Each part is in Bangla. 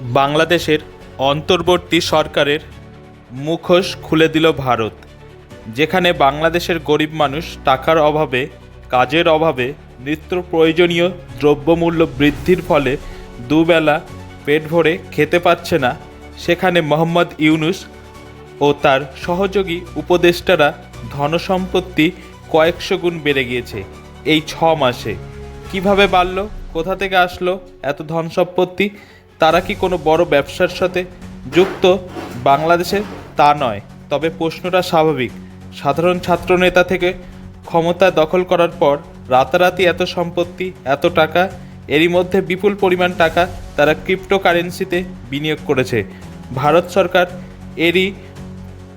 বাংলাদেশের অন্তর্বর্তী সরকারের মুখোশ খুলে দিল ভারত, যেখানে বাংলাদেশের গরিব মানুষ টাকার অভাবে, কাজের অভাবে, নিত্য প্রয়োজনীয় দ্রব্যমূল্য বৃদ্ধির ফলে দুবেলা পেট ভরে খেতে পাচ্ছে না। সেখানে মোহাম্মদ ইউনুস ও তার সহযোগী উপদেষ্টারা ধনসম্পত্তি কয়েকশো গুণ বেড়ে গিয়েছে এই ছ মাসে। কীভাবে বাড়ল? কোথা থেকে আসলো? এত ধন সম্পত্তি তারা কি কোনো বড় ব্যবসার সাথে যুক্ত? বাংলাদেশে তা নয়। তবে প্রশ্নটা স্বাভাবিক। সাধারণ ছাত্রনেতা থেকে ক্ষমতা দখল করার পর রাতারাতি এত সম্পত্তি, এত টাকা, এরই মধ্যে বিপুল পরিমাণ টাকা তারা ক্রিপ্টোকারেন্সিতে বিনিয়োগ করেছে। ভারত সরকার এরই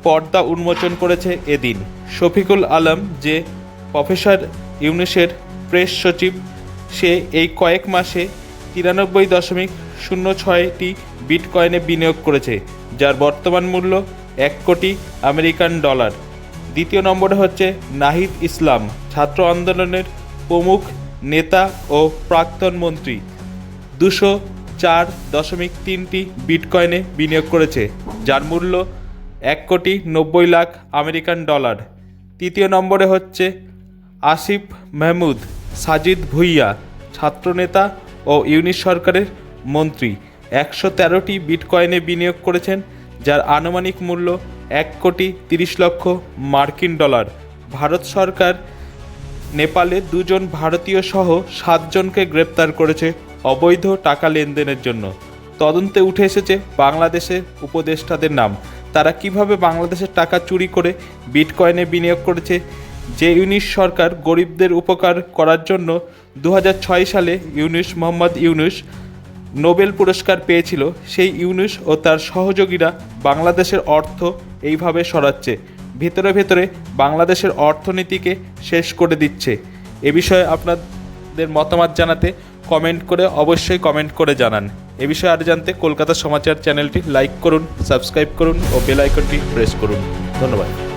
পর্দা উন্মোচন করেছে এদিন। শফিকুল আলম যে প্রফেসর ইউনুসের প্রেস সচিব, সে এই কয়েক মাসে তিরানব্বই দশমিক শূন্য ছয়টি বিটকয়েনে বিনিয়োগ করেছে, যার বর্তমান মূল্য এক কোটি আমেরিকান ডলার। দ্বিতীয় নম্বরে হচ্ছে নাহিদ ইসলাম, ছাত্র আন্দোলনের প্রমুখ নেতা ও প্রাক্তন মন্ত্রী। দুশো চার দশমিক তিনটি বিটকয়েনে বিনিয়োগ করেছে, যার মূল্য এক কোটি নব্বই লাখ আমেরিকান ডলার। তৃতীয় নম্বরে হচ্ছে আসিফ মেহমুদ, সাজিদ ভুইয়া, ছাত্রনেতা ও ইউনিশ সরকারের মন্ত্রী। একশো তেরোটি বিটকয়েনে বিনিয়োগ করেছেন, যার আনুমানিক মূল্য এক কোটি তিরিশ লক্ষ মার্কিন ডলার। ভারত সরকার নেপালে দুজন ভারতীয় সহ সাতজনকে গ্রেপ্তার করেছে অবৈধ টাকা লেনদেনের জন্য। তদন্তে উঠে এসেছে বাংলাদেশের উপদেষ্টাদের নাম। তারা কীভাবে বাংলাদেশের টাকা চুরি করে বিটকয়েনে বিনিয়োগ করেছে যে ইউনিশ সরকার গরিবদের উপকার করার জন্য দু হাজার ছয় সালে ইউনুস মোহাম্মদ ইউনুস নোবেল পুরস্কার পেয়েছিল, সেই ইউনুস ও তার সহযোগীরা বাংলাদেশের অর্থ এইভাবে সরাচ্ছে। ভেতরে ভেতরে বাংলাদেশের অর্থনীতিকে শেষ করে দিচ্ছে। এ বিষয়ে আপনাদের মতামত জানাতে কমেন্ট করে অবশ্যই কমেন্ট করে জানান। এ বিষয়ে আর জানতে কলকাতা সমাচার চ্যানেলটি লাইক করুন, সাবস্ক্রাইব করুন ও বেল আইকনটি প্রেস করুন। ধন্যবাদ।